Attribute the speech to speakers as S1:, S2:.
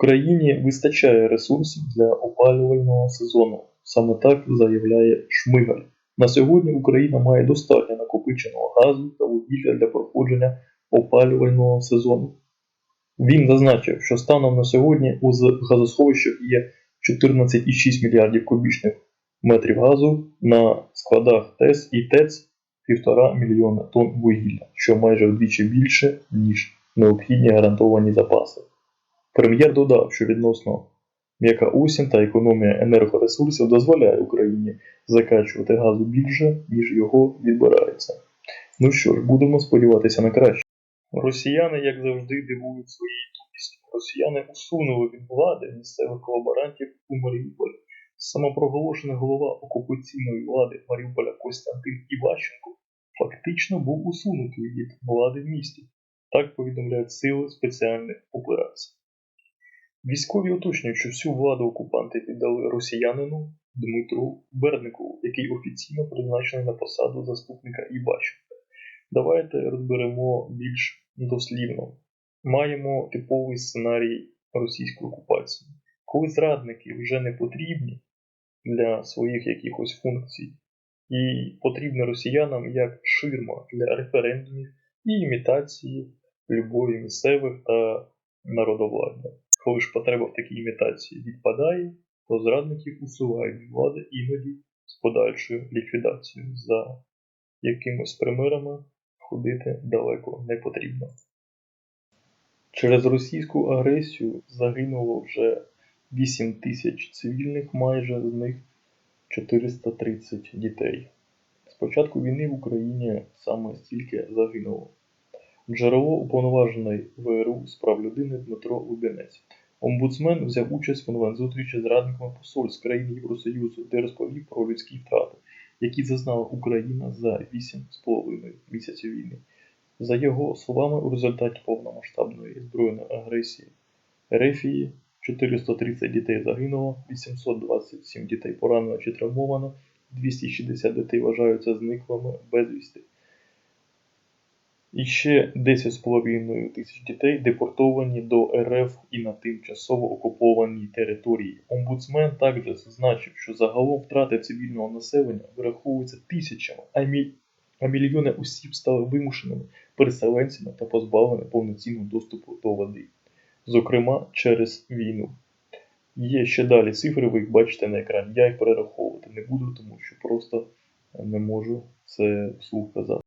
S1: Україні вистачає ресурсів для опалювального сезону. Саме так заявляє Шмигаль. На сьогодні Україна має достатньо накопиченого газу та вугілля для проходження опалювального сезону. Він зазначив, що станом на сьогодні у газосховищах є 14,6 мільярдів кубічних метрів газу на складах ТЕС і ТЕЦ 1,5 мільйона тонн вугілля, що майже вдвічі більше, ніж необхідні гарантовані запаси. Прем'єр додав, що відносно м'яка осінь та економія енергоресурсів дозволяє Україні закачувати газу більше, ніж його відбирається. Ну що ж, будемо сподіватися на краще. Росіяни, як завжди, дивують своєю тупістю. Росіяни усунули від влади місцевих колаборантів у Маріуполі. Самопроголошений голова окупаційної влади Маріуполя Костянтин Іващенко фактично був усунутий від влади в місті. Так повідомляють сили спеціальних операцій. Військові уточнюють, що всю владу окупанти віддали росіянину Дмитру Берникову, який офіційно призначений на посаду заступника Іващенка. Давайте розберемо більш дослівно. Маємо типовий сценарій російської окупації. Коли зрадники вже не потрібні для своїх якихось функцій, і потрібні росіянам як ширма для референдумів і імітації любові місцевих та народовладдя. Коли ж потреба в такій імітації відпадає, то зрадників усувають від влади іноді з подальшою ліквідацією. За якимось примирами ходити далеко не потрібно. Через російську агресію загинуло вже 8 тисяч цивільних, майже з них 430 дітей. З початку війни в Україні саме стільки загинуло. Джерело уповноважений ВРУ з прав людини Дмитро Лубянець. Омбудсмен взяв участь в онлайн-зустрічі з радниками посольств країн Євросоюзу, де розповів про людські втрати, які зазнала Україна за 8,5 місяців війни. За його словами, у результаті повномасштабної збройної агресії Рефії 430 дітей загинуло, 827 дітей поранено чи травмовано, 260 дітей вважаються зниклими безвісти. І ще 10,5 тисяч дітей депортовані до РФ і на тимчасово окупованій території. Омбудсмен також зазначив, що загалом втрати цивільного населення вираховуються тисячами, а, міль... а мільйони осіб стали вимушеними переселенцями та позбавлені повноцінного доступу до води, зокрема через війну. Є ще далі цифри, ви їх бачите на екрані. Я їх перераховувати не буду, тому що просто не можу це вслух казати.